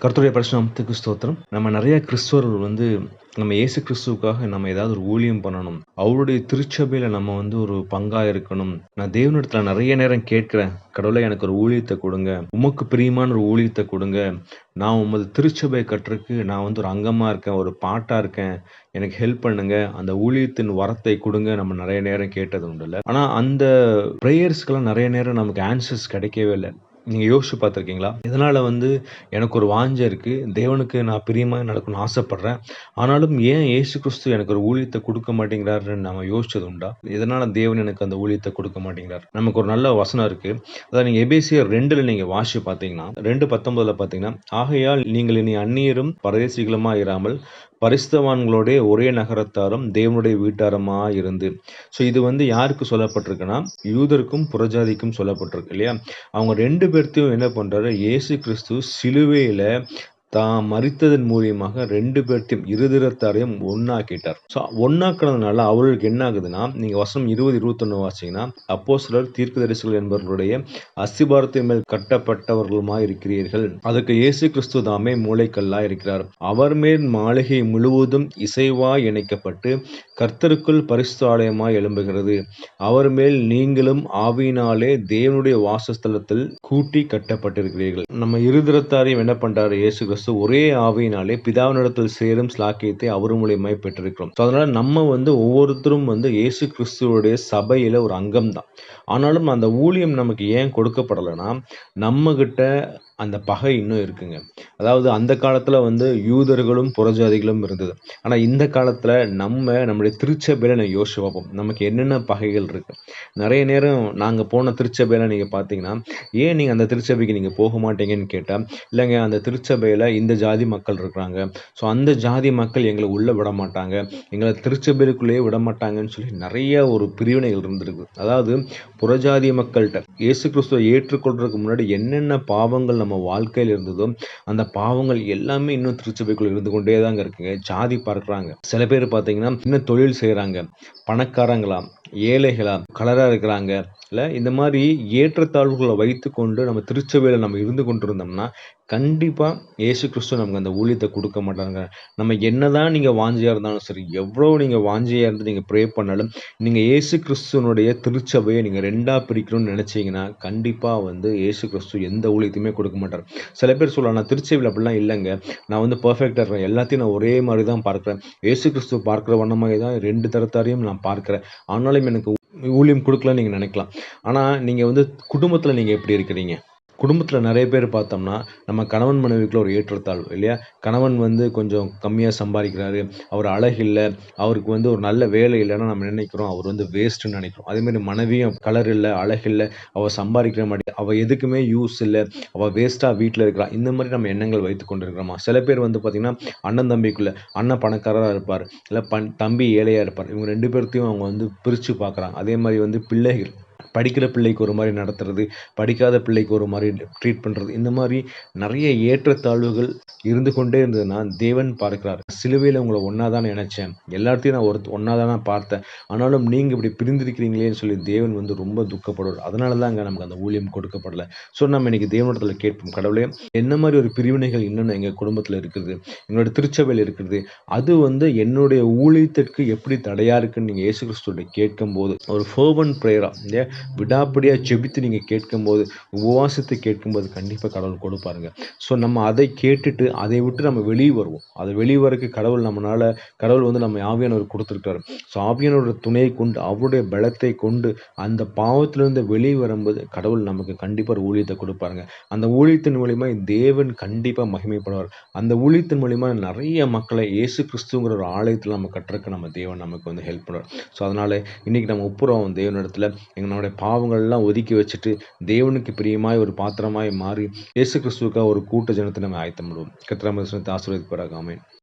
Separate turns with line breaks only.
கருத்துடைய பரிசுநாமத்துக்கு ஸ்தோத்திரம். நம்ம நிறைய கிறிஸ்துவர்கள் வந்து நம்ம இயேசு கிறிஸ்துவுக்காக நம்ம ஏதாவது ஒரு ஊழியம் பண்ணணும். அவருடைய திருச்சபையில நம்ம வந்து ஒரு பங்கா இருக்கணும். நான் தேவனிடத்துல நிறைய நேரம் கேட்கிறேன். கடவுளை எனக்கு ஒரு ஊழியத்தை கொடுங்க. உமக்கு பிரியமான ஒரு ஊழியத்தை கொடுங்க. நான் உமது திருச்சபை கட்டுறதுக்கு நான் வந்து ஒரு அங்கமா இருக்கேன் ஒரு பாட்டா இருக்கேன். எனக்கு ஹெல்ப் பண்ணுங்க. அந்த ஊழியத்தின் வரத்தை கொடுங்க. நம்ம நிறைய நேரம் கேட்டது உண்டு இல்லை. ஆனா அந்த ப்ரேயர்ஸ்க்கெல்லாம் நிறைய நேரம் நமக்கு ஆன்சர்ஸ் கிடைக்கவே இல்லை. நீங்கள் யோசிச்சு பார்த்துருக்கீங்களா? இதனால் வந்து எனக்கு ஒரு வாஞ்சை இருக்குது தேவனுக்கு நான் பிரியமாக நடக்கணும்னு ஆசைப்பட்றேன் ஆனாலும் ஏன் ஏசு கிறிஸ்து எனக்கு ஒரு ஊழியத்தை கொடுக்க மாட்டேங்கிறாருன்னு நம்ம யோசிச்சது உண்டா? இதனால் தேவன் எனக்கு அந்த ஊழியத்தை கொடுக்க மாட்டேங்கிறார்? நமக்கு ஒரு நல்ல வசனம் இருக்குது அதாவது நீங்கள் எபேசியர் ரெண்டில் நீங்கள் வாசி பார்த்தீங்கன்னா ரெண்டு பத்தொன்பதில் பார்த்தீங்கன்னா ஆகையால் நீங்கள் இனி அந்நியரும் பரதேசிகளுமாக இராமல் பரிசுத்தவான்களோடைய ஒரே நகரத்தாரும் தேவனுடைய வீட்டாரமா இருந்து ஸோ இது வந்து யாருக்கு சொல்லப்பட்டிருக்குன்னா யூதருக்கும் புறஜாதிக்கும் சொல்லப்பட்டிருக்கு இல்லையா? அவங்க ரெண்டு பேர்த்தையும் என்ன பண்றாரு? இயேசு கிறிஸ்து சிலுவையில தான் மறித்ததன் மூலியமாக ரெண்டு பேர்த்தையும் இருதிரத்தாரையும் ஒன்னாக்கிட்டார் ஸோ ஒன்னாக்குனதுனால அவர்களுக்கு என்ன ஆகுதுன்னா நீங்க வசனம் இருபது இருபத்தொன்னு வாசிங்கன்னா அப்போ சிலர் தீர்க்க தரிசிகள் என்பவர்களுடைய அஸ்திபாரத்தின் மேல் கட்டப்பட்டவர்களுமா இருக்கிறீர்கள் அதுக்கு இயேசு கிறிஸ்து தாமே மூளைக்கல்லா இருக்கிறார் அவர் மேல் மாளிகை முழுவதும் இசைவாய் இணைக்கப்பட்டு கர்த்தருக்குள் பரிசு ஆலயமாய் எழும்புகிறது. அவர் மேல் நீங்களும் ஆவியினாலே தேவனுடைய வாசஸ்தலத்தில் கூட்டி கட்டப்பட்டிருக்கிறீர்கள். நம்ம இருதிரத்தாரையும் என்ன பண்றாரு? இயேசு கிறிஸ்து ஒரே ஆவியினாலே பிதாவினிடத்தில் சேரும் ஸ்லாக்கியத்தை அவர் மூலியமாய் பெற்றிருக்கிறோம். ஸோ அதனால் நம்ம வந்து ஒவ்வொருத்தரும் வந்து இயேசு கிறிஸ்துவோடைய சபையில் ஒரு அங்கம் தான் ஆனாலும் அந்த ஊழியம் நமக்கு ஏன் கொடுக்கப்படலைன்னா நம்மக்கிட்ட அந்த பகை இன்னும் இருக்குங்க. அதாவது அந்த காலத்தில் வந்து யூதர்களும் புறஜாதிகளும் இருந்தது. ஆனால் இந்த காலத்தில் நம்ம நம்முடைய திருச்சபையில் நான் யோசிச்சு பார்ப்போம் நமக்கு என்னென்ன பகைகள் இருக்குது நிறைய நேரம் நாங்கள் போன திருச்சபையில் நீங்கள் பார்த்தீங்கன்னா ஏன் நீங்கள் அந்த திருச்சபைக்கு நீங்கள் போக மாட்டீங்கன்னு கேட்டால் இல்லைங்க அந்த திருச்சபையில் இந்த ஜாதி மக்கள் இருக்கிறாங்க. ஸோ அந்த ஜாதி மக்கள் எங்களை உள்ளே விட மாட்டாங்க. எங்களை திருச்சபைக்குள்ளேயே விட மாட்டாங்கன்னு சொல்லி நிறைய ஒரு பிரிவினைகள் இருந்திருக்கு. அதாவது புறஜாதி மக்கள்கிட்ட இயேசு கிறிஸ்துவை ஏற்றுக்கொள்றதுக்கு முன்னாடி என்னென்ன பாவங்கள் நம்ம வாழ்க்கையில் இருந்ததோ அந்த பாவங்கள் எல்லாமே இன்னும் திருச்சபைக்குள்ளே இருந்து கொண்டே தாங்க இருக்குங்க. ஜாதி பார்க்குறாங்க. சில பேர் பார்த்தீங்கன்னா இன்னும் தொழில் செய்கிறாங்க பணக்காரங்களா ஏழைகளா கலராக இருக்கிறாங்க. இல்லை இந்த மாதிரி ஏற்றத்தாழ்வுகளை வைத்து கொண்டு நம்ம திருச்சபையில் நம்ம இருந்து கொண்டிருந்தோம்னா கண்டிப்பாக ஏசு கிறிஸ்து நமக்கு அந்த ஊழியத்தை கொடுக்க மாட்டாங்க நம்ம என்ன தான் நீங்கள் வாஞ்சியாக இருந்தாலும் சரி எவ்வளோ நீங்கள் வாஞ்சியாக இருந்து நீங்கள் ப்ரே பண்ணாலும் நீங்கள் ஏசு கிறிஸ்துனுடைய திருச்சபையை நீங்கள் ரெண்டாக பிரிக்கணும்னு நினச்சிங்கன்னா கண்டிப்பாக வந்து ஏசு கிறிஸ்து எந்த ஊழியத்தையுமே கொடுக்க மாட்டார். சில பேர் சொல்லலாம் நான் திருச்சபையில் அப்படிலாம் இல்லைங்க. நான் வந்து பர்ஃபெக்டாக இருக்கிறேன். எல்லாத்தையும் நான் ஒரே மாதிரி தான் பார்க்குறேன். ஏசு கிறிஸ்து பார்க்குற வண்ணமாக தான் ரெண்டு தரத்தாரையும் நான் பார்க்குறேன். ஆனாலும் எனக்கு ஊழியம் கொடுக்கலன்னு நீங்கள் நினைக்கலாம். ஆனால் நீங்கள் வந்து குடும்பத்தில் நீங்கள் எப்படி இருக்கிறீங்க? குடும்பத்தில் நிறைய பேர் பார்த்தோம்னா நம்ம கணவன் மனைவிக்குள்ள ஒரு ஏற்றத்தாழ்வு இல்லையா? கணவன் வந்து கொஞ்சம் கம்மியாக சம்பாதிக்கிறாரு அவர் அழகு இல்லை அவருக்கு வந்து ஒரு நல்ல வேலை இல்லைன்னா நம்ம நினைக்கிறோம் அவர் வந்து வேஸ்ட்டுன்னு நினைக்கிறோம். அதேமாதிரி மனைவியும் கலர் இல்லை அழகு இல்லை அவள் சம்பாதிக்கிற மாதிரி அவள் எதுக்குமே யூஸ் இல்லை அவள் வேஸ்ட்டாக வீட்டில் இருக்கிறா. இந்த மாதிரி நம்ம எண்ணங்கள் வைத்து கொண்டு இருக்கிறோமா சில பேர் வந்து பார்த்திங்கன்னா அண்ணன் தம்பிக்குள்ளே அண்ணன் பணக்காரராக இருப்பார் இல்லை பண் தம்பி ஏழையாக இருப்பார். இவங்க ரெண்டு பேர்த்தையும் அவங்க வந்து பிரித்து பார்க்குறாங்க. அதே மாதிரி வந்து பிள்ளைகள் படிக்கிற பிள்ளைக்கு ஒரு மாதிரி நடத்துறது படிக்காத பிள்ளைக்கு ஒரு மாதிரி ட்ரீட் பண்ணுறது இந்த மாதிரி நிறைய ஏற்றத்தாழ்வுகள் இருந்து கொண்டே இருந்ததுன்னா தேவன் பார்க்கிறார். சிலுவையில் உங்களை ஒன்றா தான் நினச்சேன். எல்லாத்தையும் நான் ஒரு ஒன்றா தான் பார்த்தேன். ஆனாலும் நீங்கள் இப்படி பிரிந்திருக்கிறீங்களேன்னு சொல்லி தேவன் வந்து ரொம்ப துக்கப்படுவார். அதனால தான் அங்கே நமக்கு அந்த ஊழியம் கொடுக்கப்படலை. ஸோ நம்ம இன்னைக்கு தேவனிடத்தில் கேட்போம். கடவுளே என்ன மாதிரி ஒரு பிரிவினைகள் இன்னும் எங்கள் குடும்பத்தில் இருக்குது? எங்களோட திருச்சபையில் இருக்கிறது அது வந்து என்னுடைய ஊழியத்திற்கு எப்படி தடையாக இருக்குன்னு நீங்கள் இயேசு கிறிஸ்துவோட கேட்கும்போது ஒரு ஃபர்வன் ப்ரேயராக இல்லையா? விடாப்படியாக ஜெபித்து நீங்கள் கேட்கும்போது உபவாசத்தை கேட்கும்போது கண்டிப்பாக கடவுள் கொடுப்பாருங்க. ஸோ நம்ம அதை கேட்டுட்டு அதை விட்டு நம்ம வெளியே வருவோம். அதை வெளியே வரக்கு கடவுள் நம்மளால் கடவுள் வந்து நம்ம ஆவியானவர் கொடுத்துருக்காரு. ஸோ ஆவியானோட துணையை கொண்டு அவருடைய பலத்தை கொண்டு அந்த பாவத்திலிருந்து வெளியே வரும்போது கடவுள் நமக்கு கண்டிப்பாக ஒரு ஊழியத்தை கொடுப்பாருங்க. அந்த ஊழியத்தின் மூலிமா தேவன் கண்டிப்பாக மகிமைப்படுவார். அந்த ஊழியத்தின் மூலிமா நிறைய மக்களை இயேசு கிறிஸ்துங்கிற ஒரு ஆலயத்தில் நம்ம கட்டுறக்கு நம்ம தேவன் நமக்கு வந்து ஹெல்ப் பண்ணுவார். ஸோ அதனால் இன்றைக்கி நம்ம ஒப்புறோம் தேவனிடத்தில். தன்னுடைய பாவங்கள்லாம் ஒதுக்கி வச்சுட்டு தேவனுக்கு பிரியமாய் ஒரு பாத்திரமாய் மாறி இயேசு கிறிஸ்துவுக்காக ஒரு கூட்ட ஜனத்தை நம்ம ஆயத்தம் பண்ணுவோம் கத்திராம ஆசீர்வதிப்பாராக. ஆமேன்.